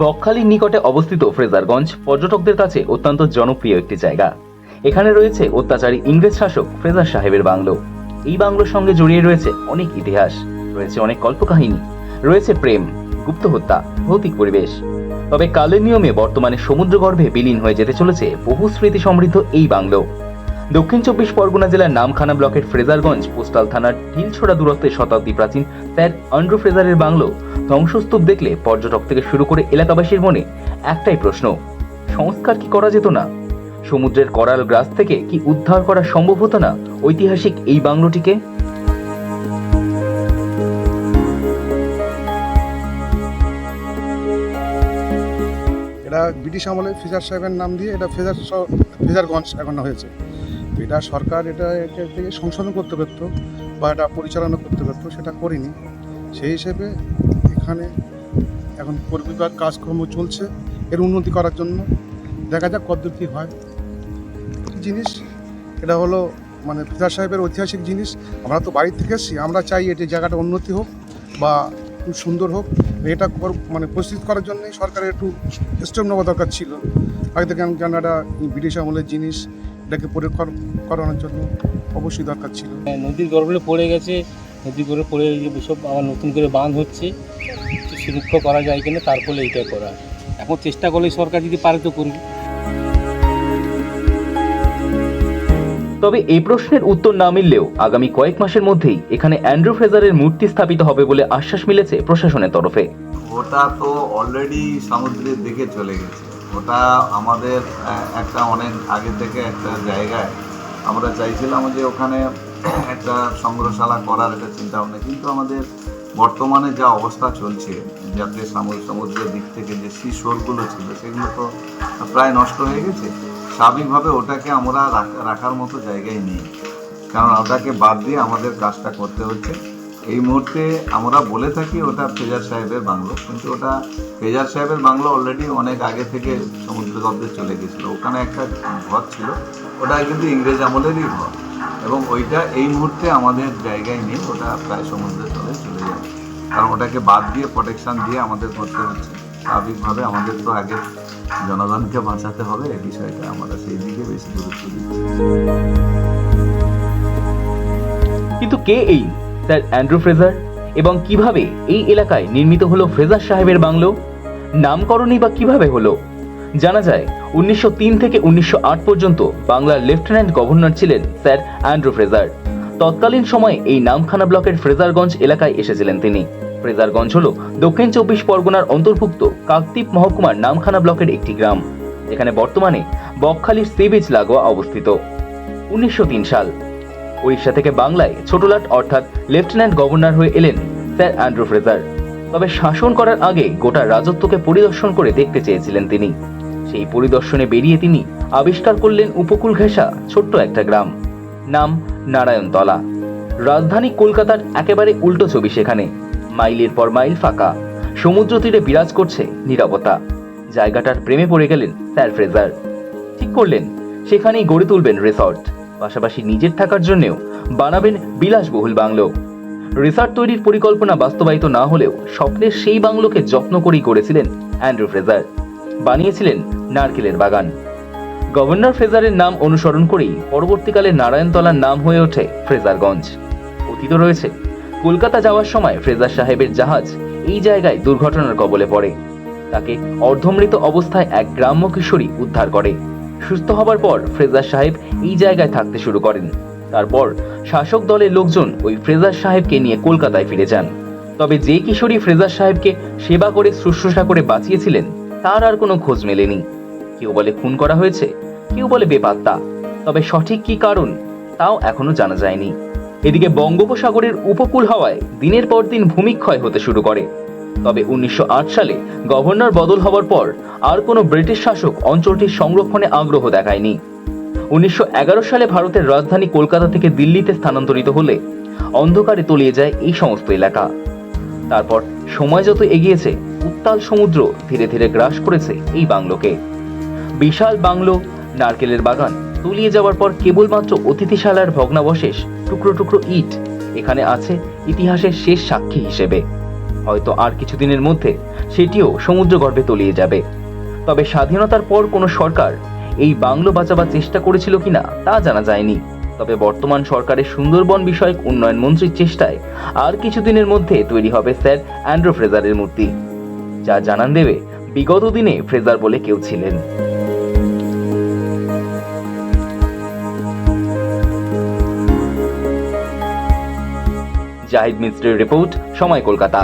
বকখালির নিকটে অবস্থিত ফ্রেজারগঞ্জ পর্যটকদের কাছে অত্যন্ত জনপ্রিয় একটি জায়গা। এখানে রয়েছে অত্যাচারী ইংরেজ শাসক ফ্রেজার সাহেবের বাংলো। এই বাংলোর সঙ্গে জড়িয়ে রয়েছে অনেক ইতিহাস, রয়েছে অনেক কল্পকাহিনী, রয়েছে প্রেম, গুপ্ত হত্যা, ভৌতিক পরিবেশ। তবে কালের নিয়মে বর্তমানে সমুদ্রগর্ভে বিলীন হয়ে যেতে চলেছে বহু স্মৃতি সমৃদ্ধ এই বাংলো। দক্ষিণ চব্বিশ পরগনা জেলার নামখানা ব্লকের ফ্রেজারগঞ্জ পোস্টাল থানার ঢিলছোড়া দূরত্বে শতাব্দী প্রাচীন স্যার আন্ড্রু ফ্রেজারের বাংলো ধ্বংসস্তূপ দেখলে পর্যটক থেকে শুরু করে এলাকাবাসীর মনে একটাই প্রশ্ন, সংস্কার কি করা যেত না? সমুদ্রের করাল গ্রাস থেকে কি উদ্ধার করা সম্ভব হতো না ঐতিহাসিক এই বাংলোটিকে? এটা ব্রিটিশ আমলে ফেজার সাহেবের নাম দিয়ে এটা ফেজার ফেজারগঞ্জ এখন হয়েছে। এটা সরকার এটা থেকে সংশোধন করতে পারতো বা এটা পরিচালনা করতে পারতো, সেটা করিনি। সেই হিসেবে এখানে এখন পরিবার কাজকর্ম চলছে এর উন্নতি করার জন্য। দেখা যাক কদ্দূর কী হয়। জিনিস, এটা হলো মানে ফেজার সাহেবের ঐতিহাসিক জিনিস। আমরা তো বাড়ি থেকে এসেছি, আমরা চাই এটি জায়গাটা উন্নতি হোক বা খুব সুন্দর হোক। এটা মানে প্রস্তুত করার জন্য সরকারের একটু স্টেপ নেওয়া দরকার ছিল। আগে থেকে কেন এটা ব্রিটিশ আমলের জিনিস এটাকে পরীক্ষা করানোর জন্য অবশ্যই দরকার ছিল। হ্যাঁ, নদীর গর্ভে পড়ে গেছে নদীর গর্ভে পড়ে সব আবার নতুন করে বাঁধ হচ্ছে। সুরক্ষা করা যায় কিনা তারপরে এইটা করা। এখন চেষ্টা করলে সরকার যদি পারে তো করবে তবে এই প্রশ্নের উত্তর না মিললেও আগামী কয়েক মাসের মধ্যেই এখানে অ্যান্ড্রু ফ্রেজারের মূর্তি স্থাপিত হবে বলে আশ্বাস মিলেছে প্রশাসনের তরফে। ওটা তো অলরেডি সমুদ্রের দিকে চলে গেছে। ওটা আমাদের একটা অনেক আগে থেকে একটা জায়গায় আমরা চাইছিলাম যে ওখানে একটা সংগ্রহশালা করার একটা চিন্তা ভাবনা কিন্তু আমাদের বর্তমানে যা অবস্থা চলছে, যাতে সামু- সমুদ্রের দিক থেকে যে শিশোরগুলো ছিল, সেগুলো তো প্রায় নষ্ট হয়ে গেছে, স্বাভাবিকভাবে ওটাকে আমরা রাখার মতো জায়গায় নেই। কারণ ওটাকে বাদ দিয়ে আমাদের কাজটা করতে হচ্ছে। এই মুহূর্তে আমরা বলে থাকি ওটা ফেজার সাহেবের বাংলো, কিন্তু ওটা ফেজার সাহেবের বাংলো অলরেডি অনেক আগে থেকে সমুদ্র গর্ভে চলে গেছিল ওখানে একটা ঘর ছিল, ওটা কিন্তু ইংরেজ আমলেরই ঘর। এবং ওইটা এই মুহূর্তে আমাদের জায়গায় নেই, ওটা প্রায় সমুদ্রের তলে চলে যাবে। কারণ ওটাকে বাদ দিয়ে প্রোটেকশন দিয়ে আমাদের করতে হচ্ছে। স্বাভাবিকভাবে আমাদের তো আগে জনগণকে বাঁচাতে হবে, এই বিষয়টা আমরা সেই দিকে বেশি গুরুত্ব দিচ্ছি। কিন্তু কে এই স্যার অ্যান্ড্রু ফ্রেজার? এবং কীভাবে এই এলাকায় নির্মিত হলো ফ্রেজার সাহেবের বাংলো? নামকরণই বা কীভাবে হলো? জানা যায়, উনিশশো তিন থেকে উনিশশো আট পর্যন্ত বাংলার লেফটেন্যান্ট গভর্নর ছিলেন স্যার অ্যান্ড্রু ফ্রেজার। তৎকালীন সময়ে এই নামখানা ব্লকের ফ্রেজারগঞ্জ এলাকায় এসেছিলেন তিনি। ফ্রেজারগঞ্জ হল দক্ষিণ চব্বিশ পরগনার অন্তর্ভুক্ত কাকদ্বীপ মহকুমার নামখানা ব্লকের একটি গ্রাম। যেখানে বর্তমানে বকখালির সি বিচ লাগোয়া অবস্থিত। উনিশশো তিন সাল। উড়িষ্যা থেকে বাংলায় ছোটলাট অর্থাৎ লেফটেন্যান্ট গভর্নর হয়ে এলেন স্যার অ্যান্ড্রু ফ্রেজার। তবে শাসন করার আগে গোটা রাজত্বকে পরিদর্শন করে দেখতে চেয়েছিলেন তিনি। সেই পরিদর্শনে বেরিয়ে তিনি আবিষ্কার করলেন উপকূল ঘেঁষা ছোট্ট একটা গ্রাম। নাম নারায়ণতলা। রাজধানী কলকাতার একেবারে উল্টো ছবি সেখানে। মাইলের পর মাইল ফাঁকা। সমুদ্র তীরে বিরাজ করছে নীরবতা। জায়গাটার প্রেমে পড়ে গেলেন স্যার ফ্রেজার। ঠিক করলেন, সেখানেই গড়ে তুলবেন রিসর্ট। পাশাপাশি নিজের থাকার জন্যও বানাবেন বিলাসবহুল বাংলো। রিসর্ট তৈরির পরিকল্পনা বাস্তবায়িত না হলেও স্বপ্নের সেই বাংলোকে যত্ন করেই গড়েছিলেন অ্যান্ড্রু ফ্রেজার। বানিয়েছিলেন নারকেলের বাগান। গভর্নর ফ্রেজারের নাম অনুসরণ করেই পরবর্তীকালে নারায়ণতলার নাম হয়ে ওঠে ফ্রেজারগঞ্জ। অতীত রয়েছে, কলকাতা যাওয়ার সময় ফ্রেজার সাহেবের জাহাজ এই জায়গায় দুর্ঘটনার কবলে পড়ে। তাকে অর্ধমৃত অবস্থায় এক গ্রাম্য কিশোরী উদ্ধার করে। সুস্থ হবার পর ফ্রেজার সাহেব এই জায়গায় থাকতে শুরু করেন। তারপর শাসক দলের লোকজন ওই ফ্রেজার সাহেবকে নিয়ে কলকাতায় ফিরে যান। তবে যে কিশোরী ফ্রেজার সাহেবকে সেবা করে শুশ্রূষা করে বাঁচিয়েছিলেন, তার আর কোনো খোঁজ মেলেনি। কেউ বলে খুন করা হয়েছে, কেউ বলে বেপাত্তা। তবে সঠিক কি কারণ, তাও এখনও জানা যায়নি। এদিকে বঙ্গোপসাগরের উপকূল হওয়ায় দিনের পর দিন ভূমিক্ষয় হতে শুরু করে। তবে উনিশশো আট সালে গভর্নর বদল হওয়ার পর আর কোনো ব্রিটিশ শাসক অঞ্চলটির সংরক্ষণে আগ্রহ দেখায়নি। উনিশশো এগারো সালে ভারতের রাজধানী কলকাতা থেকে দিল্লিতে স্থানান্তরিত হলে অন্ধকারে তলিয়ে যায় এই সমস্ত এলাকা। তারপর সময় যত এগিয়েছে, উত্তাল সমুদ্র ধীরে ধীরে গ্রাস করেছে এই বাংলোকে। বিশাল বাংলো, নারকেলের বাগান, তলিয়ে যাওয়ার পর কেবলমাত্র অতিথিশালার ভগ্নাবশেষ, টুকরো টুকরো ইট, এখানে আছে ইতিহাসের শেষ সাক্ষী হিসেবে। হয়তো আর কিছুদিনের মধ্যে সেটিও সমুদ্রগর্ভে তলিয়ে যাবে। তবে স্বাধীনতার পর কোনো সরকার এই বাংলো বাঁচাবার চেষ্টা করেছিল কিনা তা জানা যায়নি। তবে বর্তমান সরকারের সুন্দরবন বিষয়ক উন্নয়ন মন্ত্রীর চেষ্টায় আর কিছুদিনের মধ্যে তৈরি হবে স্যার অ্যান্ড্রো ফ্রেজারের মূর্তি। যা জানান দেবে বিগত দিনে ফ্রেজার বলে কেউ ছিলেন। জাহিদ মিস্ত্রির রিপোর্ট, সময় কলকাতা।